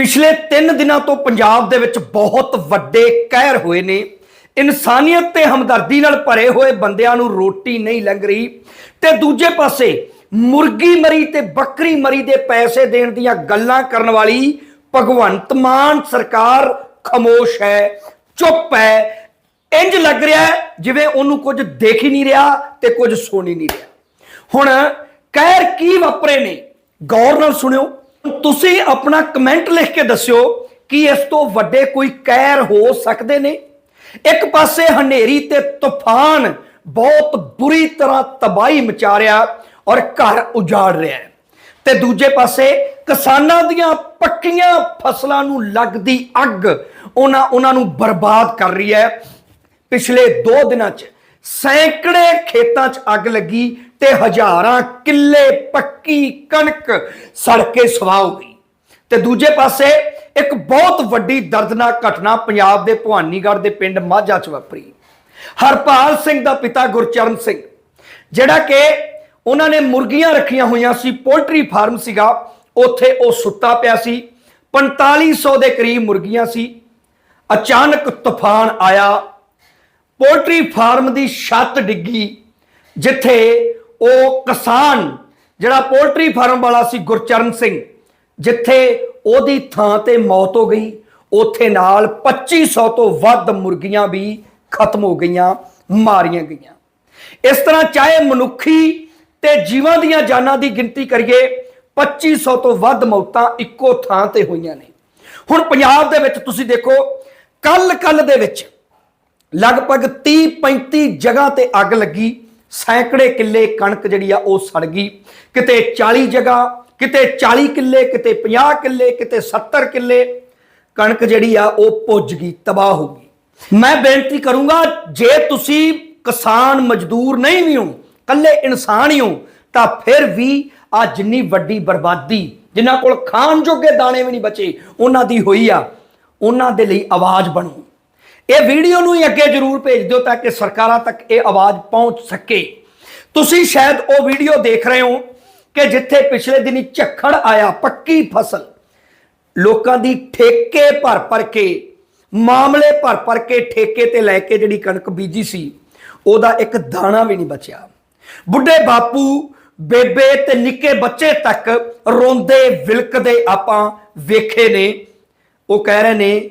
ਪਿਛਲੇ 3 ਦਿਨਾਂ ਤੋਂ ਪੰਜਾਬ ਦੇ ਵਿੱਚ ਬਹੁਤ ਵੱਡੇ ਕਹਿਰ ਹੋਏ ਨੇ। ਇਨਸਾਨੀਅਤ ਤੇ ਹਮਦਰਦੀ ਨਾਲ ਭਰੇ ਹੋਏ ਬੰਦਿਆਂ ਨੂੰ ਰੋਟੀ ਨਹੀਂ ਲੰਘ ਰਹੀ। ਤੇ ਦੂਜੇ ਪਾਸੇ ਮੁਰਗੀ ਮਰੀ ਤੇ ਬੱਕਰੀ ਮਰੀ ਦੇ ਪੈਸੇ ਦੇਣ ਦੀਆਂ ਗੱਲਾਂ ਕਰਨ ਵਾਲੀ ਭਗਵੰਤ ਮਾਨ ਸਰਕਾਰ ਖਮੋਸ਼ ਹੈ, ਚੁੱਪ ਹੈ, ਇੰਜ ਲੱਗ ਰਿਹਾ ਜਿਵੇਂ ਉਹਨੂੰ ਕੁਝ ਦੇਖ ਹੀ ਨਹੀਂ ਰਿਹਾ ਤੇ ਕੁਝ ਸੁਣ ਹੀ ਨਹੀਂ ਰਿਹਾ। ਹੁਣ ਕਹਿਰ ਕੀ ਵਾਪਰੇ ਨੇ? ਗੌਰ ਨਾਲ ਸੁਣਿਓ। ਤੁਸੀਂ ਆਪਣਾ ਕਮੈਂਟ ਲਿਖ ਕੇ ਦੱਸਿਓ ਕਿ ਇਸ ਤੋਂ ਵੱਡੇ ਕੋਈ ਕਹਿਰ ਹੋ ਸਕਦੇ ਨੇ। ਇੱਕ ਪਾਸੇ ਹਨੇਰੀ ਤੇ ਤੂਫਾਨ ਬਹੁਤ ਬੁਰੀ ਤਰ੍ਹਾਂ ਤਬਾਹੀ ਮਚਾ ਰਿਹਾ ਔਰ ਘਰ ਉਜਾੜ ਰਿਹਾ ਹੈ। ਤੇ ਦੂਜੇ ਪਾਸੇ ਕਿਸਾਨਾਂ ਦੀਆਂ ਪੱਕੀਆਂ ਫਸਲਾਂ ਨੂੰ ਲੱਗਦੀ ਅੱਗ ਉਹਨਾਂ ਉਹਨਾਂ ਨੂੰ ਬਰਬਾਦ ਕਰ ਰਹੀ ਹੈ। ਪਿਛਲੇ 2 ਦਿਨਾਂ 'ਚ ਸੈਂਕੜੇ ਖੇਤਾਂ 'ਚ ਅੱਗ ਲੱਗੀ ਤੇ ਹਜ਼ਾਰਾਂ ਕਿੱਲੇ ਪੱਕੀ ਕਣਕ ਸੜ ਕੇ ਸਵਾਹ ਹੋ ਗਈ। ਤੇ ਦੂਜੇ ਪਾਸੇ ਇੱਕ ਬਹੁਤ ਵੱਡੀ ਦਰਦਨਾਕ ਘਟਨਾ ਪੰਜਾਬ ਦੇ ਭਵਾਨੀਗੜ੍ਹ ਦੇ ਪਿੰਡ ਮਾਝਾ 'ਚ ਵਾਪਰੀ। ਹਰਪਾਲ ਸਿੰਘ ਦਾ ਪਿਤਾ ਗੁਰਚਰਨ ਸਿੰਘ, ਜਿਹੜਾ ਕਿ ਉਹਨਾਂ ਨੇ ਮੁਰਗੀਆਂ ਰੱਖੀਆਂ ਹੋਈਆਂ ਸੀ, ਪੋਲਟਰੀ ਫਾਰਮ ਸੀਗਾ, ਉੱਥੇ ਉਹ ਸੁੱਤਾ ਪਿਆ ਸੀ। 4500 ਦੇ ਕਰੀਬ ਮੁਰਗੀਆਂ ਸੀ। ਅਚਾਨਕ ਤੂਫਾਨ ਆਇਆ। ਪੋਲਟਰੀ ਫਾਰਮ ਦੀ ਛੱਤ ਡਿੱਗੀ, ਜਿੱਥੇ ਉਹ ਕਿਸਾਨ, ਜਿਹੜਾ ਪੋਲਟਰੀ ਫਾਰਮ ਵਾਲਾ ਸੀ ਗੁਰਚਰਨ ਸਿੰਘ, ਜਿੱਥੇ ਉਹਦੀ ਥਾਂ ਤੇ ਮੌਤ ਹੋ ਗਈ, ਉੱਥੇ ਨਾਲ 2500 ਤੋਂ ਵੱਧ ਮੁਰਗੀਆਂ ਵੀ ਖਤਮ ਹੋ ਗਈਆਂ, ਮਾਰੀਆਂ ਗਈਆਂ। ਇਸ ਤਰ੍ਹਾਂ ਚਾਹੇ ਮਨੁੱਖੀ ਤੇ ਜੀਵਾਂ ਦੀਆਂ ਜਾਨਾਂ ਦੀ ਗਿਣਤੀ ਕਰੀਏ 2500 ਤੋਂ ਵੱਧ ਮੌਤਾਂ ਇੱਕੋ ਥਾਂ ਤੇ ਹੋਈਆਂ ਨੇ। ਹੁਣ ਪੰਜਾਬ ਦੇ ਵਿੱਚ ਤੁਸੀਂ ਦੇਖੋ ਕੱਲ ਕੱਲ ਦੇ ਵਿੱਚ ਲਗਭਗ 30 35 ਜਗ੍ਹਾ ਤੇ ਅੱਗ ਲੱਗੀ। ਸੈਂਕੜੇ ਕਿੱਲੇ ਕਣਕ ਜਿਹੜੀ ਆ ਉਹ ਸੜ ਗਈ। ਕਿਤੇ 40 ਜਗ੍ਹਾ, ਕਿਤੇ 40 ਕਿੱਲੇ, ਕਿਤੇ 50 ਕਿੱਲੇ, ਕਿਤੇ 70 ਕਿੱਲੇ ਕਣਕ ਜਿਹੜੀ ਆ ਉਹ ਪੁੱਜ ਗਈ, ਤਬਾਹ ਹੋ ਗਈ। ਮੈਂ ਬੇਨਤੀ ਕਰੂੰਗਾ, ਜੇ ਤੁਸੀਂ ਕਿਸਾਨ ਮਜ਼ਦੂਰ ਨਹੀਂ ਵੀ ਹੋ ਕੱਲੇ ਇਨਸਾਨ ਹੀ ਹੋ, ਤਾਂ ਫਿਰ ਵੀ ਆ ਜਿੰਨੀ ਵੱਡੀ ਬਰਬਾਦੀ, ਜਿਨ੍ਹਾਂ ਕੋਲ ਖਾਣ ਜੋਗੇ ਦਾਣੇ ਵੀ ਨਹੀਂ ਬਚੇ, ਉਹਨਾਂ ਦੀ ਹੋਈ ਆ, ਉਹਨਾਂ ਦੇ ਲਈ ਆਵਾਜ਼ ਬਣੋ। ਇਹ ਵੀਡੀਓ ਨੂੰ ਹੀ ਅੱਗੇ ਜਰੂਰ ਭੇਜ ਦਿਓ ਤਾਂ ਕਿ ਸਰਕਾਰਾਂ ਤੱਕ ਇਹ ਆਵਾਜ਼ ਪਹੁੰਚ ਸਕੇ। ਤੁਸੀਂ ਸ਼ਾਇਦ ਉਹ ਵੀਡੀਓ ਦੇਖ ਰਹੇ ਹੋ ਕਿ ਜਿੱਥੇ ਪਿਛਲੇ ਦਿਨੀ ਝੱਖੜ ਆਇਆ, ਪੱਕੀ ਫਸਲ। ਲੋਕਾਂ ਦੀ ਠੇਕੇ ਭਰ ਭਰ ਕੇ, ਮਾਮਲੇ ਭਰ ਭਰ ਕੇ ਠੇਕੇ ਤੇ ਲੈ ਕੇ ਜਿਹੜੀ ਕਣਕ ਬੀਜੀ ਸੀ, ਉਹਦਾ ਇੱਕ ਦਾਣਾ ਵੀ ਨਹੀਂ ਬਚਿਆ। ਬੁੱਢੇ ਬਾਪੂ, ਬੇਬੇ ਤੇ ਨਿੱਕੇ ਬੱਚੇ ਤੱਕ ਰੋਂਦੇ, ਵਿਲਕਦੇ ਆਪਾਂ ਵੇਖੇ ਨੇ। ਉਹ ਕਹਿ ਰਹੇ ਨੇ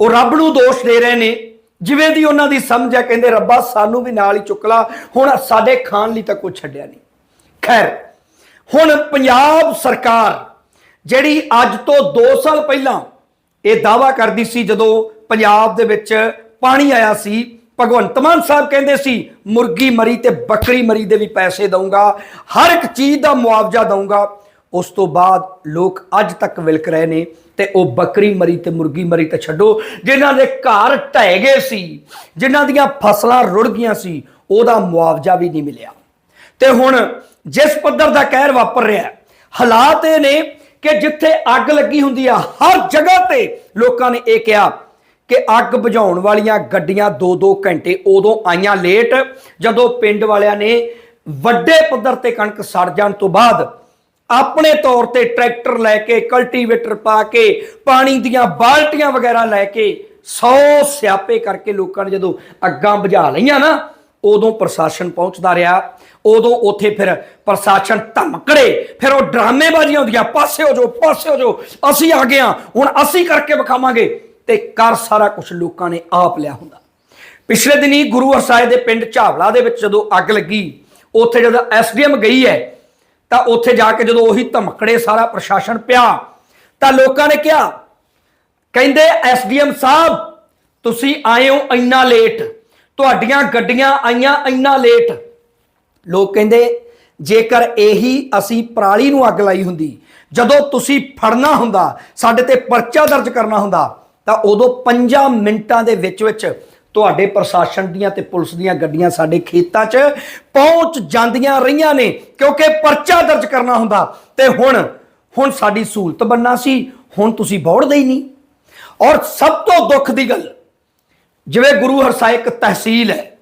ਉਹ ਰੱਬ ਨੂੰ ਦੋਸ਼ ਦੇ ਰਹੇ ਨੇ। ਜਿਵੇਂ ਦੀ ਉਹਨਾਂ ਦੀ ਸਮਝ ਹੈ ਕਹਿੰਦੇ ਰੱਬਾ ਸਾਨੂੰ ਵੀ ਨਾਲ ਹੀ ਚੁੱਕ ਲਾ। ਹੁਣ ਸਾਡੇ ਖਾਣ ਲਈ ਤਾਂ ਕੁਝ ਛੱਡਿਆ ਨਹੀਂ। ਖੈਰ, ਹੁਣ ਪੰਜਾਬ ਸਰਕਾਰ ਜਿਹੜੀ ਅੱਜ ਤੋਂ 2 ਸਾਲ ਪਹਿਲਾਂ ਇਹ ਦਾਵਾ ਕਰਦੀ ਸੀ, ਜਦੋਂ ਪੰਜਾਬ ਦੇ ਵਿੱਚ ਪਾਣੀ ਆਇਆ ਸੀ, ਭਗਵੰਤ ਮਾਨ ਸਾਹਿਬ ਕਹਿੰਦੇ ਸੀ, ਮੁਰਗੀ ਮਰੀ ਤੇ ਬੱਕਰੀ ਮਰੀ ਦੇ ਵੀ ਪੈਸੇ ਦਊਂਗਾ, ਹਰ ਇੱਕ ਚੀਜ਼ ਦਾ ਮੁਆਵਜ਼ਾ ਦਊਂਗਾ। ਉਸ ਤੋਂ ਬਾਅਦ ਲੋਕ ਅੱਜ ਤੱਕ ਵਿਲਕ ਰਹੇ ਨੇ ਤੇ ਉਹ ਬੱਕਰੀ ਮਰੀ ਤੇ ਮੁਰਗੀ ਮਰੀ ਤੇ ਛੱਡੋ, ਜਿਨ੍ਹਾਂ ਦੇ ਘਰ ਢਹਿ ਗਏ ਸੀ, ਜਿਨ੍ਹਾਂ ਦੀਆਂ ਫਸਲਾਂ ਰੁੜ ਗਈਆਂ ਸੀ, ਉਹਦਾ ਮੁਆਵਜ਼ਾ ਵੀ ਨਹੀਂ ਮਿਲਿਆ। ਤੇ ਹੁਣ ਜਿਸ ਪੱਧਰ ਦਾ ਕਹਿਰ ਵਾਪਰ ਰਿਹਾ ਹਾਲਾਤ ਇਹ ਨੇ ਕਿ ਜਿੱਥੇ ਅੱਗ ਲੱਗੀ ਹੁੰਦੀ ਆ, ਹਰ ਜਗ੍ਹਾ ਤੇ ਲੋਕਾਂ ਨੇ ਇਹ ਕਿਹਾ ਕਿ ਅੱਗ ਬੁਝਾਉਣ ਵਾਲੀਆਂ ਗੱਡੀਆਂ 2-2 ਘੰਟੇ ਉਦੋਂ ਆਈਆਂ ਲੇਟ ਜਦੋਂ ਪਿੰਡ ਵਾਲਿਆਂ ਨੇ ਵੱਡੇ ਪੱਧਰ ਤੇ ਕਣਕ ਸੜ ਜਾਣ ਤੋਂ ਬਾਅਦ ਆਪਣੇ ਤੌਰ ਤੇ ਟਰੈਕਟਰ ਲੈ ਕੇ ਕਲਟੀਵੇਟਰ ਪਾ ਕੇ, ਪਾਣੀ ਦੀਆਂ ਬਾਲਟੀਆਂ ਵਗੈਰਾ ਲੈ ਕੇ 100 ਸਿਆਪੇ ਕਰਕੇ ਲੋਕਾਂ ਨੇ ਜਦੋਂ ਅੱਗਾਂ ਬੁਝਾ ਲਈਆਂ ਨਾ, ਉਦੋਂ ਪ੍ਰਸ਼ਾਸਨ ਪਹੁੰਚਦਾ ਰਿਹਾ। ਉਦੋਂ ਉੱਥੇ ਫਿਰ ਪ੍ਰਸ਼ਾਸਨ ਧਮਕੜੇ, ਫਿਰ ਉਹ ਡਰਾਮੇਬਾਜ਼ੀਆਂ ਹੁੰਦੀਆਂ, ਪਾਸੇ ਹੋ ਜਾਓ, ਪਾਸੇ ਹੋ ਜਾਓ, ਅਸੀਂ ਆ ਗਏ ਹਾਂ, ਹੁਣ ਅਸੀਂ ਕਰਕੇ ਵਿਖਾਵਾਂਗੇ। ਤੇ ਕਰ ਸਾਰਾ ਕੁਝ ਲੋਕਾਂ ਨੇ ਆਪ ਲਿਆ ਹੁੰਦਾ। ਪਿਛਲੇ ਦਿਨੀ ਗੁਰੂ ਹਰਸਾਏ ਦੇ ਪਿੰਡ ਝਾਵਲਾ ਦੇ ਵਿੱਚ ਜਦੋਂ ਅੱਗ ਲੱਗੀ, ਉੱਥੇ ਜਦੋਂ ਐਸਡੀਐਮ ਗਈ ਹੈ ਤਾਂ ਉੱਥੇ ਜਾ ਕੇ ਜਦੋਂ ਉਹੀ ਧਮਕੜੇ ਸਾਰਾ ਪ੍ਰਸ਼ਾਸਨ ਪਿਆ, ਤਾਂ ਲੋਕਾਂ ਨੇ ਕਿਹਾ, ਕਹਿੰਦੇ, ਐਸਡੀਐਮ ਸਾਹਿਬ, ਤੁਸੀਂ ਆਏ ਹੋ ਇੰਨਾ ਲੇਟ, ਤੁਹਾਡੀਆਂ ਗੱਡੀਆਂ ਆਈਆਂ ਇੰਨਾ ਲੇਟ। ਲੋਕ ਕਹਿੰਦੇ, ਜੇਕਰ ਇਹੀ ਅਸੀਂ ਪਰਾਲੀ ਨੂੰ ਅੱਗ ਲਾਈ ਹੁੰਦੀ, ਜਦੋਂ ਤੁਸੀਂ ਫੜਨਾ ਹੁੰਦਾ, ਸਾਡੇ ਤੇ ਪਰਚਾ ਦਰਜ ਕਰਨਾ ਹੁੰਦਾ, ਤਾਂ ਉਦੋਂ 5 ਮਿੰਟਾਂ ਦੇ ਵਿੱਚ ਵਿੱਚ ਤੁਹਾਡੇ ਪ੍ਰਸ਼ਾਸਨ ਦੀਆਂ ਤੇ ਪੁਲਿਸ ਦੀਆਂ ਗੱਡੀਆਂ ਸਾਡੇ ਖੇਤਾਂ 'ਚ ਪਹੁੰਚ ਜਾਂਦੀਆਂ ਰਹੀਆਂ ਨੇ, ਕਿਉਂਕਿ ਪਰਚਾ ਦਰਜ ਕਰਨਾ ਹੁੰਦਾ। ਤੇ ਹੁਣ ਹੁਣ ਸਾਡੀ ਸਹੂਲਤ ਬੰਨਾ ਸੀ, ਹੁਣ ਤੁਸੀਂ ਬੌੜਦੇ ਹੀ ਨਹੀਂ। ਔਰ ਸਭ ਤੋਂ ਦੁੱਖ ਦੀ ਗੱਲ, ਜਿਵੇਂ ਗੁਰੂ ਹਰਸਾਏ ਇੱਕ ਤਹਿਸੀਲ ਹੈ,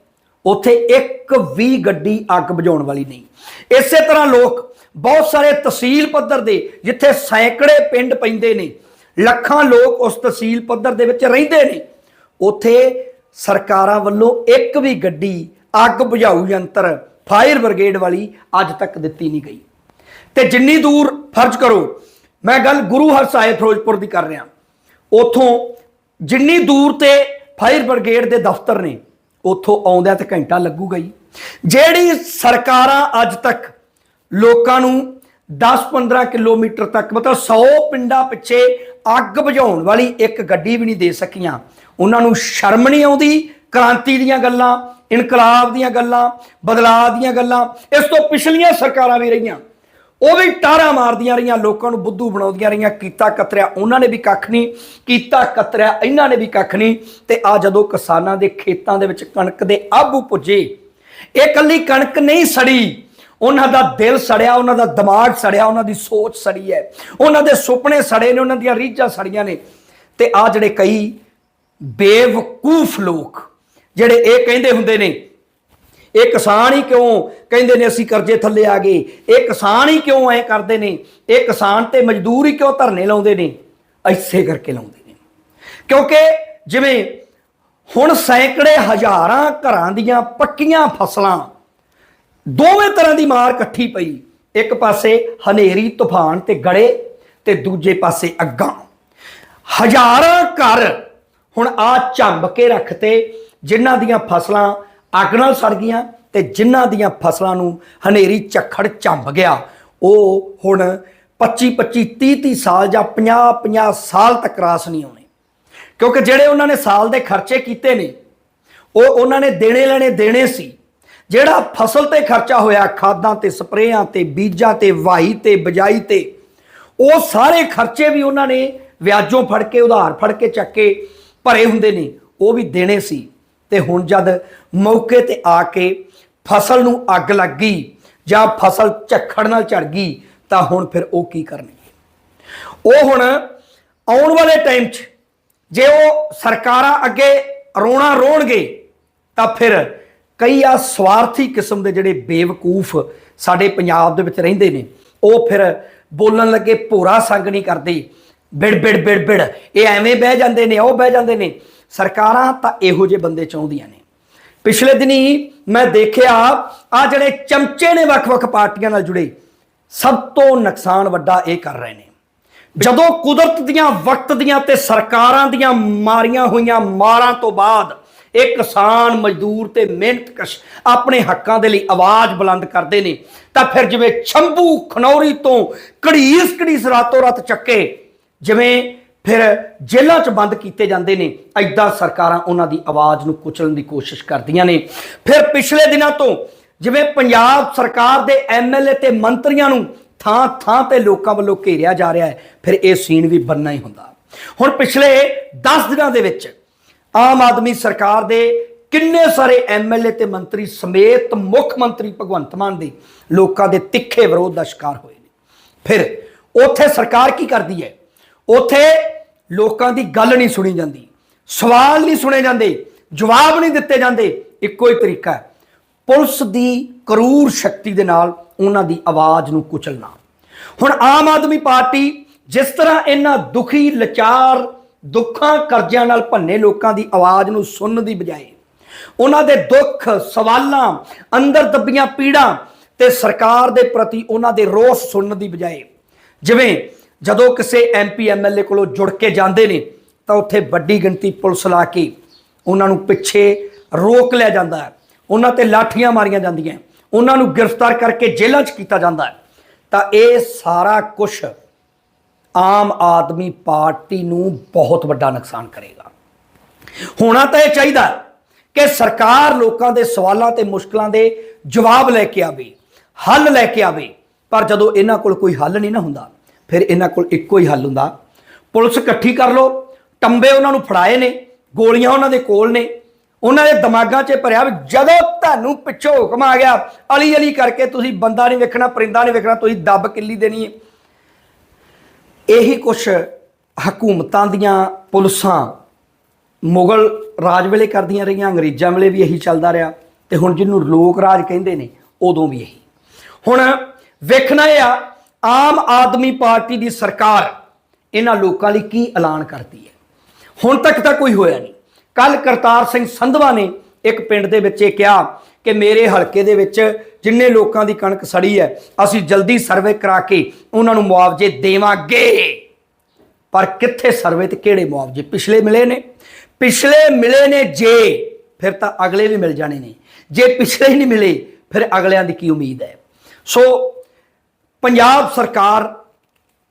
ਉੱਥੇ ਇੱਕ ਵੀ ਗੱਡੀ ਅੱਗ ਬੁਝਾਉਣ ਵਾਲੀ ਨਹੀਂ। ਇਸੇ ਤਰ੍ਹਾਂ ਲੋਕ ਬਹੁਤ ਸਾਰੇ ਤਹਿਸੀਲ ਪੱਧਰ ਦੇ, ਜਿੱਥੇ ਸੈਂਕੜੇ ਪਿੰਡ ਪੈਂਦੇ ਨੇ, ਲੱਖਾਂ ਲੋਕ ਉਸ ਤਹਿਸੀਲ ਪੱਧਰ ਦੇ ਵਿੱਚ ਰਹਿੰਦੇ ਨੇ, ਉੱਥੇ ਸਰਕਾਰਾਂ ਵੱਲੋਂ ਇੱਕ ਵੀ ਗੱਡੀ ਅੱਗ ਬੁਝਾਊ ਯੰਤਰ ਫਾਇਰ ਬ੍ਰਿਗੇਡ ਵਾਲੀ ਅੱਜ ਤੱਕ ਦਿੱਤੀ ਨਹੀਂ ਗਈ। ਤੇ ਜਿੰਨੀ ਦੂਰ ਫਰਜ਼ ਕਰੋ, ਮੈਂ ਗੱਲ ਗੁਰੂ ਹਰਸਾਏ ਫਿਰੋਜ਼ਪੁਰ ਦੀ ਕਰ ਰਿਹਾ। ਉਥੋਂ ਜਿੰਨੀ ਦੂਰ ਤੇ ਫਾਇਰ ਬ੍ਰਿਗੇਡ ਦੇ ਦਫ਼ਤਰ ਨੇ, ਉਥੋਂ ਆਉਂਦਿਆਂ ਤੇ ਘੰਟਾ ਲੱਗੂਗਾ ਹੀ ਜਿਹੜੀ ਸਰਕਾਰਾਂ ਅੱਜ ਤੱਕ ਲੋਕਾਂ ਨੂੰ 10-15 ਕਿਲੋਮੀਟਰ ਤੱਕ, ਮਤਲਬ 100 ਪਿੰਡਾਂ ਪਿੱਛੇ ਅੱਗ ਬੁਝਾਉਣ ਵਾਲੀ ਇੱਕ ਗੱਡੀ ਵੀ ਨਹੀਂ ਦੇ ਸਕੀਆਂ। ਉਹਨਾਂ ਨੂੰ ਸ਼ਰਮ ਨਹੀਂ ਆਉਂਦੀ ਕ੍ਰਾਂਤੀ ਦੀਆਂ ਗੱਲਾਂ, ਇਨਕਲਾਬ ਦੀਆਂ ਗੱਲਾਂ, ਬਦਲਾਅ ਦੀਆਂ ਗੱਲਾਂ। ਇਸ ਤੋਂ ਪਿਛਲੀਆਂ ਸਰਕਾਰਾਂ ਵੀ ਰਹੀਆਂ। ਉਹ ਵੀ ਟਾਰਾਂ ਮਾਰਦੀਆਂ ਰਹੀਆਂ, ਲੋਕਾਂ ਨੂੰ ਬੁੱਧੂ ਬਣਾਉਂਦੀਆਂ ਰਹੀਆਂ। ਕੀਤਾ ਕਤਰਿਆ ਉਹਨਾਂ ਨੇ ਵੀ ਕੱਖ ਨਹੀਂ, ਕੀਤਾ ਕਤਰਿਆ ਇਹਨਾਂ ਨੇ ਵੀ ਕੱਖ ਨਹੀਂ। ਤੇ ਆ ਜਦੋਂ ਕਿਸਾਨਾਂ ਦੇ ਖੇਤਾਂ ਦੇ ਵਿੱਚ ਕਣਕ ਦੇ ਆਬੂ ਪੁੱਜੇ, ਇਹ ਕੱਲੀ ਕਣਕ ਨਹੀਂ ਸੜੀ ਉਹਨਾਂ ਦਾ ਦਿਲ ਸੜਿਆ, ਉਹਨਾਂ ਦਾ ਦਿਮਾਗ ਸੜਿਆ, ਉਹਨਾਂ ਦੀ ਸੋਚ ਸੜੀ ਹੈ। ਉਹਨਾਂ ਦੇ ਸੁਪਨੇ ਸੜੇ ਨੇ, ਉਹਨਾਂ ਦੀਆਂ ਰੀਝਾਂ ਸੜੀਆਂ ਨੇ। ਤੇ ਆ ਜਿਹੜੇ ਕਈ ਬੇਵਕੂਫ ਲੋਕ, ਜਿਹੜੇ ਇਹ ਕਹਿੰਦੇ ਹੁੰਦੇ ਨੇ, ਇਹ ਕਿਸਾਨ ਹੀ ਕਿਉਂ ਕਹਿੰਦੇ ਨੇ ਅਸੀਂ ਕਰਜ਼ੇ ਥੱਲੇ ਆ ਗਏ? ਇਹ ਕਿਸਾਨ ਹੀ ਕਿਉਂ ਐ ਕਰਦੇ ਨੇ? ਇਹ ਕਿਸਾਨ ਤੇ ਮਜ਼ਦੂਰ ਹੀ ਕਿਉਂ ਧਰਨੇ ਲਾਉਂਦੇ ਨੇ? ਐਸੇ ਕਰਕੇ ਲਾਉਂਦੇ ਨੇ। ਕਿਉਂਕਿ ਜਿਵੇਂ ਹੁਣ ਸੈਂਕੜੇ ਹਜ਼ਾਰਾਂ ਘਰਾਂ ਦੀਆਂ ਪੱਕੀਆਂ ਫਸਲਾਂ ਦੋਵੇਂ ਤਰ੍ਹਾਂ ਦੀ ਮਾਰ ਇਕੱਠੀ ਪਈ। ਇੱਕ ਪਾਸੇ ਹਨੇਰੀ, ਤੂਫਾਨ ਤੇ ਗੜੇ ਤੇ ਦੂਜੇ ਪਾਸੇ ਅੱਗਾਂ। ਹਜ਼ਾਰਾਂ ਘਰ ਹੁਣ ਆ ਝੰਬ ਕੇ ਰੱਖਤੇ, ਜਿਨ੍ਹਾਂ ਦੀਆਂ ਫਸਲਾਂ ਅੱਗ ਨਾਲ ਸੜ ਗਈਆਂ ਤੇ ਜਿਨ੍ਹਾਂ ਦੀਆਂ ਫਸਲਾਂ ਨੂੰ ਹਨੇਰੀ ਝੱਖੜ ਝੰਬ ਗਿਆ। ਉਹ ਹੁਣ 25 25 30 30 ਸਾਲ ਜਾਂ 50 50 ਸਾਲ ਤੱਕ ਰਾਸ ਨਹੀਂ ਆਉਣੇ। ਕਿਉਂਕਿ ਜਿਹੜੇ ਉਹਨਾਂ ਨੇ ਸਾਲ ਦੇ ਖਰਚੇ ਕੀਤੇ ਨੇ, ਉਹ ਉਹਨਾਂ ਨੇ ਦੇਣੇ ਲੈਣੇ ਦੇਣੇ ਸੀ। ਜਿਹੜਾ ਫਸਲ ਤੇ ਖਰਚਾ ਹੋਇਆ, ਖਾਦਾਂ ਤੇ ਸਪਰੇਆਂ ਤੇ, ਬੀਜਾਂ ਤੇ, ਵਾਹੀ ਤੇ, ਬਜਾਈ ਤੇ, ਉਹ ਸਾਰੇ ਖਰਚੇ ਵੀ ਉਹਨਾਂ ਨੇ ਵਿਆਜੋਂ ਫੜ ਕੇ, ਉਧਾਰ ਫੜ ਕੇ ਚੱਕ ਕੇ ਭਰੇ ਹੁੰਦੇ ਨੇ, ਉਹ ਵੀ ਦੇਣੇ ਸੀ। ਤੇ ਹੁਣ ਜਦ ਮੌਕੇ ਤੇ ਆ ਕੇ ਫਸਲ ਨੂੰ ਅੱਗ ਲੱਗ ਗਈ ਜਾਂ ਫਸਲ ਝੱਖੜ ਨਾਲ ਝੜ ਗਈ, ਤਾਂ ਹੁਣ ਫਿਰ ਉਹ ਕੀ ਕਰਨਗੇ? ਉਹ ਹੁਣ ਆਉਣ ਵਾਲੇ ਟਾਈਮ 'ਚ ਜੇ ਉਹ ਸਰਕਾਰਾਂ ਅੱਗੇ ਰੋਣਾ ਰੋਣਗੇ, ਤਾਂ ਫਿਰ ਕਈ ਆ ਸਵਾਰਥੀ ਕਿਸਮ ਦੇ ਜਿਹੜੇ ਬੇਵਕੂਫ ਸਾਡੇ ਪੰਜਾਬ ਦੇ ਵਿੱਚ ਰਹਿੰਦੇ ਨੇ, ਉਹ ਫਿਰ ਬੋਲਣ ਲੱਗੇ ਭੋਰਾ ਸੰਗ ਨਹੀਂ ਕਰਦੇ। ਬਿੜ ਬਿੜ ਬਿੜ ਬਿੜ। ਇਹ ਐਵੇਂ ਬਹਿ ਜਾਂਦੇ ਨੇ, ਉਹ ਬਹਿ ਜਾਂਦੇ ਨੇ। ਸਰਕਾਰਾਂ ਤਾਂ ਇਹੋ ਜਿਹੇ ਬੰਦੇ ਚਾਹੁੰਦੀਆਂ ਨੇ। ਪਿਛਲੇ ਦਿਨੀ ਮੈਂ ਦੇਖਿਆ, ਆ ਜਿਹੜੇ ਚਮਚੇ ਨੇ ਵੱਖ-ਵੱਖ ਪਾਰਟੀਆਂ ਨਾਲ ਜੁੜੇ, ਸਭ ਤੋਂ ਨੁਕਸਾਨ ਵੱਡਾ ਇਹ ਕਰ ਰਹੇ ਨੇ। ਜਦੋਂ ਕੁਦਰਤ ਦੀਆਂ ਵਕਤ ਦੀਆਂ ਤੇ ਸਰਕਾਰਾਂ ਦੀਆਂ ਮਾਰੀਆਂ ਹੋਈਆਂ ਮਾਰਾਂ ਤੋਂ ਬਾਅਦ ਇਹ ਕਿਸਾਨ ਮਜ਼ਦੂਰ ਤੇ ਮਿਹਨਤਕਸ਼ ਆਪਣੇ ਹੱਕਾਂ ਦੇ ਲਈ ਆਵਾਜ਼ ਬੁਲੰਦ ਕਰਦੇ ਨੇ, ਤਾਂ ਫਿਰ ਜਿਵੇਂ ਛੰਭੂ ਖਨੌਰੀ ਤੋਂ ਘੜੀਸ ਘੜੀਸ ਰਾਤੋਂ ਰਾਤ ਚੱਕੇ, ਜਿਵੇਂ ਫਿਰ ਜੇਲ੍ਹਾਂ 'ਚ ਬੰਦ ਕੀਤੇ ਜਾਂਦੇ ਨੇ ਐਦਾਂ ਸਰਕਾਰਾਂ ਉਹਨਾਂ ਦੀ ਆਵਾਜ਼ ਨੂੰ ਕੁਚਲਣ ਦੀ ਕੋਸ਼ਿਸ਼ ਕਰਦੀਆਂ ਨੇ। ਫਿਰ ਪਿਛਲੇ ਦਿਨਾਂ ਤੋਂ ਜਿਵੇਂ ਪੰਜਾਬ ਸਰਕਾਰ ਦੇ ਐਮਐਲਏ ਤੇ ਮੰਤਰੀਆਂ ਨੂੰ ਥਾਂ ਥਾਂ ਤੇ ਲੋਕਾਂ ਵੱਲੋਂ ਘੇਰਿਆ ਜਾ ਰਿਹਾ ਹੈ, ਫਿਰ ਇਹ ਸੀਨ ਵੀ ਬੰਨਾ ਹੀ ਹੁੰਦਾ। ਹੁਣ ਪਿਛਲੇ 10 ਦਿਨਾਂ ਦੇ ਵਿੱਚ ਆਮ ਆਦਮੀ ਸਰਕਾਰ ਦੇ ਕਿੰਨੇ ਸਾਰੇ ਐਮਐਲਏ ਤੇ ਮੰਤਰੀ ਸਮੇਤ ਮੁੱਖ ਮੰਤਰੀ ਭਗਵੰਤ ਮਾਨ ਦੇ ਲੋਕਾਂ ਦੇ ਤਿੱਖੇ ਵਿਰੋਧ ਦਾ ਸ਼ਿਕਾਰ ਹੋਏ ਨੇ। ਫਿਰ ਉੱਥੇ ਸਰਕਾਰ ਕੀ ਕਰਦੀ ਹੈ? ਉੱਥੇ ਲੋਕਾਂ ਦੀ ਗੱਲ ਨਹੀਂ ਸੁਣੀ ਜਾਂਦੀ, ਸਵਾਲ ਨਹੀਂ ਸੁਣੇ ਜਾਂਦੇ, ਜਵਾਬ ਨਹੀਂ ਦਿੱਤੇ ਜਾਂਦੇ। ਇੱਕੋ ਹੀ ਤਰੀਕਾ ਹੈ। ਪੁਲਿਸ ਦੀ ਕਰੂਰ ਸ਼ਕਤੀ ਦੇ ਨਾਲ ਉਹਨਾਂ ਦੀ ਆਵਾਜ਼ ਨੂੰ ਕੁਚਲਣਾ। ਹੁਣ ਆਮ ਆਦਮੀ ਪਾਰਟੀ ਜਿਸ ਤਰ੍ਹਾਂ ਇਹਨਾਂ ਦੁਖੀ, ਲਚਾਰ ਦੁੱਖਾਂ ਕਰਜ਼ਿਆਂ ਨਾਲ ਭੰਨੇ ਲੋਕਾਂ ਦੀ ਆਵਾਜ਼ ਨੂੰ ਸੁਣਨ ਦੀ ਬਜਾਏ ਉਹਨਾਂ ਦੇ ਦੁੱਖ, ਸਵਾਲਾਂ, ਅੰਦਰ ਦੱਬੀਆਂ ਪੀੜਾਂ ਤੇ ਸਰਕਾਰ ਦੇ ਪ੍ਰਤੀ ਉਹਨਾਂ ਦੇ ਰੋਸ ਸੁਣਨ ਦੀ ਬਜਾਏ ਜਿਵੇਂ ਜਦੋਂ ਕਿਸੇ ਐਮਪੀ ਐਮਐਲਏ ਕੋਲੋਂ ਜੁੜ ਕੇ ਜਾਂਦੇ ਨੇ ਤਾਂ ਉੱਥੇ ਵੱਡੀ ਗਿਣਤੀ ਪੁਲਿਸ ਲਾ ਕੇ ਉਹਨਾਂ ਨੂੰ ਪਿੱਛੇ ਰੋਕ ਲਿਆ ਜਾਂਦਾ ਹੈ। ਉਹਨਾਂ ਤੇ ਲਾਠੀਆਂ ਮਾਰੀਆਂ ਜਾਂਦੀਆਂ ਉਹਨਾਂ ਨੂੰ ਗ੍ਰਿਫਤਾਰ ਕਰਕੇ ਜੇਲ੍ਹਾਂ 'ਚ ਕੀਤਾ ਜਾਂਦਾ ਹੈ। ਤਾਂ ਇਹ ਸਾਰਾ ਕੁਝ ਆਮ ਆਦਮੀ ਪਾਰਟੀ ਨੂੰ ਬਹੁਤ ਵੱਡਾ ਨੁਕਸਾਨ ਕਰੇਗਾ। ਹੋਣਾ ਤਾਂ ਇਹ ਚਾਹੀਦਾ ਕਿ ਸਰਕਾਰ ਲੋਕਾਂ ਦੇ ਸਵਾਲਾਂ ਤੇ ਮੁਸ਼ਕਲਾਂ ਦੇ ਜਵਾਬ ਲੈ ਕੇ ਆਵੇ, ਹੱਲ ਲੈ ਕੇ ਆਵੇ। ਪਰ ਜਦੋਂ ਇਹਨਾਂ ਕੋਲ ਕੋਈ ਹੱਲ ਨਹੀਂ ਨਾ ਹੁੰਦਾ, ਫਿਰ ਇਹਨਾਂ ਕੋਲ ਇੱਕੋ ਹੀ ਹੱਲ ਹੁੰਦਾ। ਪੁਲਿਸ ਇਕੱਠੀ ਕਰ ਲੋ ਟੰਬੇ ਉਹਨਾਂ ਨੂੰ ਫੜਾਏ ਨੇ, ਗੋਲੀਆਂ ਉਹਨਾਂ ਦੇ ਕੋਲ ਨੇ। ਉਹਨਾਂ ਦੇ ਦਿਮਾਗਾਂ 'ਚ ਭਰਿਆ ਵੀ ਜਦੋਂ ਤੁਹਾਨੂੰ ਪਿੱਛੋਂ ਹੁਕਮ ਆ ਗਿਆ ਅਲੀ ਅਲੀ ਕਰਕੇ ਤੁਸੀਂ ਬੰਦਾ ਨਹੀਂ ਵੇਖਣਾ, ਪਰਿੰਦਾ ਨਹੀਂ ਵੇਖਣਾ, ਤੁਸੀਂ ਦੱਬ ਕਿੱਲੀ ਦੇਣੀ ਹੈ। ਇਹੀ ਕੁਛ ਹਕੂਮਤਾਂ ਦੀਆਂ ਪੁਲਿਸਾਂ ਮੁਗਲ ਰਾਜ ਵੇਲੇ ਕਰਦੀਆਂ ਰਹੀਆਂ, ਅੰਗਰੇਜ਼ਾਂ ਵੇਲੇ ਵੀ ਇਹੀ ਚੱਲਦਾ ਰਿਹਾ ਤੇ ਹੁਣ ਜਿਹਨੂੰ ਲੋਕ ਰਾਜ ਕਹਿੰਦੇ ਨੇ, ਉਦੋਂ ਵੀ ਇਹੀ। ਹੁਣ ਵੇਖਣਾ ਇਹ ਆ, ਆਮ ਆਦਮੀ ਪਾਰਟੀ ਦੀ ਸਰਕਾਰ ਇਹਨਾਂ ਲੋਕਾਂ ਲਈ ਕੀ ਐਲਾਨ ਕਰਦੀ ਹੈ? ਹੁਣ ਤੱਕ ਤਾਂ ਕੋਈ ਹੋਇਆ ਨਹੀਂ। ਕੱਲ ਕਰਤਾਰ ਸਿੰਘ ਸੰਧਵਾ ਨੇ ਇੱਕ ਪਿੰਡ ਦੇ ਵਿੱਚ ਇਹ ਕਿਹਾ ਕਿ ਮੇਰੇ ਹਲਕੇ ਦੇ ਵਿੱਚ ਜਿੰਨੇ ਲੋਕਾਂ ਦੀ ਕਣਕ ਸੜੀ ਹੈ, ਅਸੀਂ ਜਲਦੀ ਸਰਵੇ ਕਰਾ ਕੇ ਉਹਨਾਂ ਨੂੰ ਮੁਆਵਜ਼ੇ ਦੇਵਾਂਗੇ। ਪਰ ਕਿੱਥੇ ਸਰਵੇ ਤੇ ਕਿਹੜੇ ਮੁਆਵਜ਼ੇ? ਪਿਛਲੇ ਮਿਲੇ ਨੇ। ਪਿਛਲੇ ਮਿਲੇ ਨੇ ਜੇ, ਫਿਰ ਤਾਂ ਅਗਲੇ ਵੀ ਮਿਲ ਜਾਣੇ ਨੇ। ਜੇ ਪਿਛਲੇ ਹੀ ਨਹੀਂ ਮਿਲੇ, ਫਿਰ ਅਗਲਿਆਂ ਦੀ ਕੀ ਉਮੀਦ ਹੈ? ਸੋ, ਪੰਜਾਬ ਸਰਕਾਰ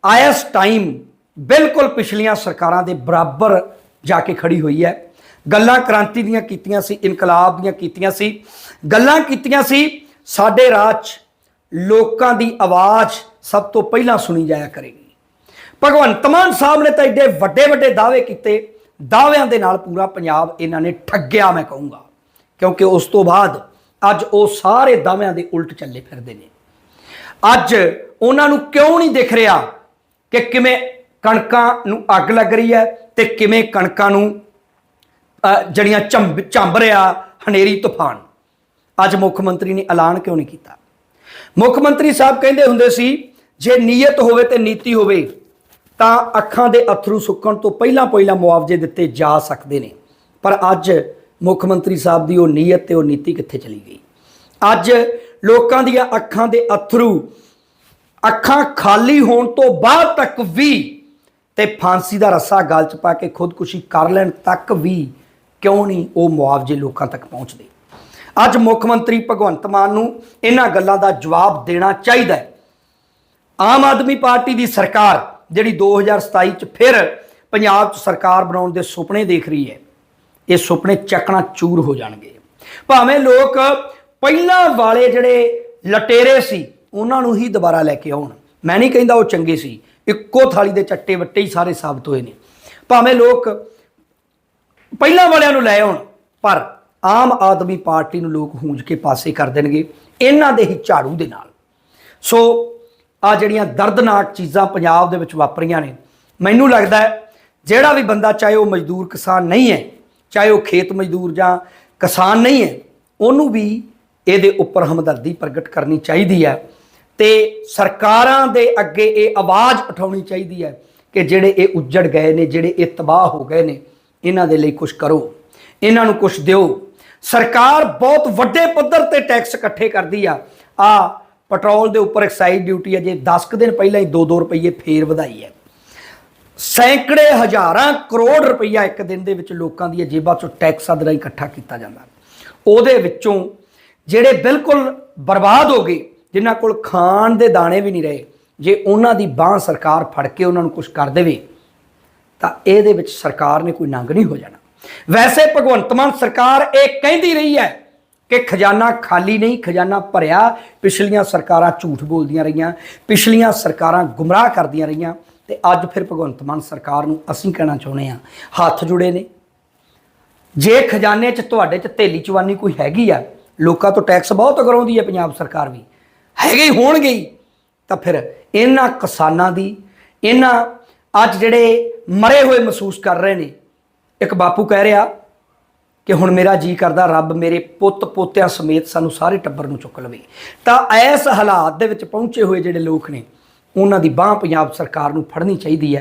ਆਇਸ ਟਾਈਮ ਬਿਲਕੁਲ ਪਿਛਲੀਆਂ ਸਰਕਾਰਾਂ ਦੇ ਬਰਾਬਰ ਜਾ ਕੇ ਖੜੀ ਹੋਈ ਹੈ। ਗੱਲਾਂ ਕ੍ਰਾਂਤੀ ਦੀਆਂ ਕੀਤੀਆਂ ਸੀ, ਇਨਕਲਾਬ ਦੀਆਂ ਕੀਤੀਆਂ ਸੀ। ਗੱਲਾਂ ਕੀਤੀਆਂ ਸੀ, ਸਾਡੇ ਰਾਜ 'ਚ ਲੋਕਾਂ ਦੀ ਆਵਾਜ਼ ਸਭ ਤੋਂ ਪਹਿਲਾਂ ਸੁਣੀ ਜਾਇਆ ਕਰੇਗੀ। ਭਗਵੰਤ ਮਾਨ ਸਾਹਿਬ ਨੇ ਤਾਂ ਏਡੇ ਵੱਡੇ ਵੱਡੇ ਦਾਅਵੇ ਕੀਤੇ। ਦਾਅਵਿਆਂ ਦੇ ਨਾਲ ਪੂਰਾ ਪੰਜਾਬ ਇਹਨਾਂ ਨੇ ਠੱਗਿਆ, ਮੈਂ ਕਹੂੰਗਾ। ਕਿਉਂਕਿ ਉਸ ਤੋਂ ਬਾਅਦ ਅੱਜ ਉਹ ਸਾਰੇ ਦਾਅਵਿਆਂ ਦੇ ਉਲਟ ਚੱਲੇ ਫਿਰਦੇ ਨੇ। ਅੱਜ ਉਹਨਾਂ ਨੂੰ ਕਿਉਂ ਨਹੀਂ ਦਿਖ ਰਿਹਾ ਕਿ ਕਿਵੇਂ ਕਣਕਾਂ ਨੂੰ ਅੱਗ ਲੱਗ ਰਹੀ ਹੈ ਤੇ ਕਿਵੇਂ ਕਣਕਾਂ ਨੂੰ ਅ, ਜਿਹੜੀਆਂ ਝੰਬ ਝੰਬ ਰਿਹਾ ਹਨੇਰੀ ਤੂਫਾਨ। ਅੱਜ ਮੁੱਖ ਮੰਤਰੀ ਨੇ ਐਲਾਨ ਕਿਉਂ ਨਹੀਂ ਕੀਤਾ? ਮੁੱਖ ਮੰਤਰੀ ਸਾਹਿਬ ਕਹਿੰਦੇ ਹੁੰਦੇ ਸੀ ਜੇ ਨੀਅਤ ਹੋਵੇ ਤੇ ਨੀਤੀ ਹੋਵੇ ਤਾਂ ਅੱਖਾਂ ਦੇ ਅਥਰੂ ਸੁੱਕਣ ਤੋਂ ਪਹਿਲਾਂ ਪਹਿਲਾਂ ਮੁਆਵਜ਼ੇ ਦਿੱਤੇ ਜਾ ਸਕਦੇ ਨੇ। ਪਰ ਅੱਜ ਮੁੱਖ ਮੰਤਰੀ ਸਾਹਿਬ ਦੀ ਉਹ ਨੀਅਤ ਤੇ ਉਹ ਨੀਤੀ ਕਿੱਥੇ ਚਲੀ ਗਈ? ਅੱਜ ਲੋਕਾਂ ਦੀਆਂ ਅੱਖਾਂ ਦੇ ਅਥਰੂ ਅੱਖਾਂ ਖਾਲੀ ਹੋਣ ਤੋਂ ਬਾਅਦ ਤੱਕ ਵੀ ਤੇ ਫਾਂਸੀ ਦਾ ਰੱਸਾ ਗਲ 'ਚ ਪਾ ਕੇ ਖੁਦਕੁਸ਼ੀ ਕਰ ਲੈਣ ਤੱਕ ਵੀ ਕਿਉਂ ਨਹੀਂ ਉਹ ਮੁਆਵਜ਼ੇ ਲੋਕਾਂ ਤੱਕ ਪਹੁੰਚਦੇ? ਅੱਜ ਮੁੱਖ ਮੰਤਰੀ ਭਗਵੰਤ ਮਾਨ ਨੂੰ ਇਹਨਾਂ ਗੱਲਾਂ ਦਾ ਜਵਾਬ ਦੇਣਾ ਚਾਹੀਦਾ ਹੈ। ਆਮ ਆਦਮੀ ਪਾਰਟੀ ਦੀ ਸਰਕਾਰ ਜਿਹੜੀ 2027 ਚ ਫਿਰ ਪੰਜਾਬ 'ਚ ਸਰਕਾਰ ਬਣਾਉਣ ਦੇ ਸੁਪਨੇ ਦੇਖ ਰਹੀ ਹੈ, ਇਹ ਸੁਪਨੇ ਚੱਕਣਾ ਚੂਰ ਹੋ ਜਾਣਗੇ। ਭਾਵੇਂ ਲੋਕ ਪਹਿਲਾਂ ਵਾਲੇ ਜਿਹੜੇ ਲਟੇਰੇ ਸੀ, ਉਹਨਾਂ ਨੂੰ ਹੀ ਦੁਬਾਰਾ ਲੈ ਕੇ ਆਉਣ। ਮੈਂ ਨਹੀਂ ਕਹਿੰਦਾ ਉਹ ਚੰਗੇ ਸੀ, ਇੱਕੋ ਥਾਲੀ ਦੇ ਚੱਟੇ ਵੱਟੇ ਹੀ ਸਾਰੇ ਸਾਬਤ ਹੋਏ ਨੇ। ਭਾਵੇਂ ਲੋਕ ਪਹਿਲਾਂ ਵਾਲਿਆਂ ਨੂੰ ਲੈ ਆਉਣ। ਪਰ ਆਮ ਆਦਮੀ ਪਾਰਟੀ ਨੂੰ ਲੋਕ ਹੂੰਜ ਕੇ ਪਾਸੇ ਕਰ ਦੇਣਗੇ, ਇਹਨਾਂ ਦੇ ਹੀ ਝਾੜੂ ਦੇ ਨਾਲ। ਸੋ, ਆ ਜਿਹੜੀਆਂ ਦਰਦਨਾਕ ਚੀਜ਼ਾਂ ਪੰਜਾਬ ਦੇ ਵਿੱਚ ਵਾਪਰੀਆਂ ਨੇ, ਮੈਨੂੰ ਲੱਗਦਾ ਜਿਹੜਾ ਵੀ ਬੰਦਾ ਚਾਹੇ ਉਹ ਮਜ਼ਦੂਰ ਕਿਸਾਨ ਨਹੀਂ ਹੈ, ਚਾਹੇ ਉਹ ਖੇਤ ਮਜ਼ਦੂਰ ਜਾਂ ਕਿਸਾਨ ਨਹੀਂ ਹੈ, ਉਹਨੂੰ ਵੀ ਇਹਦੇ ਉੱਪਰ ਹਮਦਰਦੀ ਪ੍ਰਗਟ ਕਰਨੀ ਚਾਹੀਦੀ ਹੈ ਤੇ ਸਰਕਾਰਾਂ ਦੇ ਅੱਗੇ ਇਹ ਆਵਾਜ਼ ਉਠਾਉਣੀ ਚਾਹੀਦੀ ਹੈ ਕਿ ਜਿਹੜੇ ਇਹ ਉੱਜੜ ਗਏ ਨੇ, ਜਿਹੜੇ ਇਹ ਤਬਾਹ ਹੋ ਗਏ ਨੇ ਇਹਨਾਂ ਦੇ ਲਈ ਕੁਝ ਕਰੋ। ਇਹਨਾਂ ਨੂੰ ਕੁਝ ਦਿਓ। ਸਰਕਾਰ ਬਹੁਤ ਵੱਡੇ ਪੱਧਰ ਤੇ ਟੈਕਸ ਇਕੱਠੇ ਕਰਦੀ ਆ। ਆ ਪੈਟਰੋਲ ਦੇ ਉੱਪਰ ਐਕਸਾਈਜ਼ ਡਿਊਟੀ ਅਜੇ 10 ਕੁ ਦਿਨ ਪਹਿਲਾਂ ਹੀ 2-2 ਰੁਪਏ ਫੇਰ ਵਧਾਈ ਹੈ। ਸੈਂਕੜੇ ਹਜ਼ਾਰਾਂ ਕਰੋੜ ਰੁਪਈਆ ਇੱਕ ਦਿਨ ਦੇ ਵਿੱਚ ਲੋਕਾਂ ਦੀ ਜੇਬਾਂ ਚੋਂ ਟੈਕਸਾਂ ਦੇ ਰਾਹੀਂ ਇਕੱਠਾ ਕੀਤਾ ਜਾਂਦਾ। ਉਹਦੇ ਵਿੱਚੋਂ ਜਿਹੜੇ ਬਿਲਕੁਲ ਬਰਬਾਦ ਹੋ ਗਏ, ਜਿਨ੍ਹਾਂ ਕੋਲ ਖਾਣ ਦੇ ਦਾਣੇ ਵੀ ਨਹੀਂ ਰਹੇ, ਜੇ ਉਹਨਾਂ ਦੀ ਬਾਹ ਸਰਕਾਰ ਫੜ ਕੇ ਉਹਨਾਂ ਨੂੰ ਕੁਝ ਕਰ ਦੇਵੇ ਤਾਂ ਇਹਦੇ ਵਿੱਚ ਸਰਕਾਰ ਨੇ ਕੋਈ ਨੰਗ ਨਹੀਂ ਹੋ ਜਾਣਾ। ਵੈਸੇ ਭਗਵੰਤ ਮਾਨ ਸਰਕਾਰ ਇਹ ਕਹਿੰਦੀ ਰਹੀ ਹੈ ਕਿ ਖਜ਼ਾਨਾ ਖਾਲੀ ਨਹੀਂ, ਖਜ਼ਾਨਾ ਭਰਿਆ, ਪਿਛਲੀਆਂ ਸਰਕਾਰਾਂ ਝੂਠ ਬੋਲਦੀਆਂ ਰਹੀਆਂ, ਪਿਛਲੀਆਂ ਸਰਕਾਰਾਂ ਗੁੰਮਰਾਹ ਕਰਦੀਆਂ ਰਹੀਆਂ ਤੇ ਅੱਜ ਫਿਰ ਭਗਵੰਤ ਮਾਨ ਸਰਕਾਰ ਨੂੰ ਅਸੀਂ ਕਹਿਣਾ ਚਾਹੁੰਦੇ ਹਾਂ, ਹੱਥ ਜੁੜੇ ਨੇ। ਜੇ ਖਜ਼ਾਨੇ 'ਚ ਤੁਹਾਡੇ 'ਚ ਥੇਲੀ ਚਵਾਨੀ ਕੋਈ ਹੈਗੀ ਆ, ਲੋਕਾਂ ਤੋਂ ਟੈਕਸ ਬਹੁਤ ਕਰਾਉਂਦੀ ਹੈ ਪੰਜਾਬ ਸਰਕਾਰ ਵੀ, ਹੈਗੇ ਹੀ ਹੋਣਗੇ ਤਾਂ ਫਿਰ ਇਹਨਾਂ ਕਿਸਾਨਾਂ ਦੀ, ਇਹਨਾਂ ਅੱਜ ਜਿਹੜੇ ਮਰੇ ਹੋਏ ਮਹਿਸੂਸ ਕਰ ਰਹੇ ਨੇ। ਇੱਕ ਬਾਪੂ ਕਹਿ ਰਿਹਾ ਕਿ ਹੁਣ ਮੇਰਾ ਜੀ ਕਰਦਾ, ਰੱਬ ਮੇਰੇ ਪੁੱਤ ਪੋਤਿਆਂ ਸਮੇਤ ਸਾਨੂੰ ਸਾਰੇ ਟੱਬਰ ਨੂੰ ਚੁੱਕ ਲਵੇ। ਤਾਂ ਐਸ ਹਾਲਾਤ ਦੇ ਵਿੱਚ ਪਹੁੰਚੇ ਹੋਏ ਜਿਹੜੇ ਲੋਕ ਨੇ, ਉਹਨਾਂ ਦੀ ਬਾਹ ਪੰਜਾਬ ਸਰਕਾਰ ਨੂੰ ਫੜਨੀ ਚਾਹੀਦੀ ਹੈ।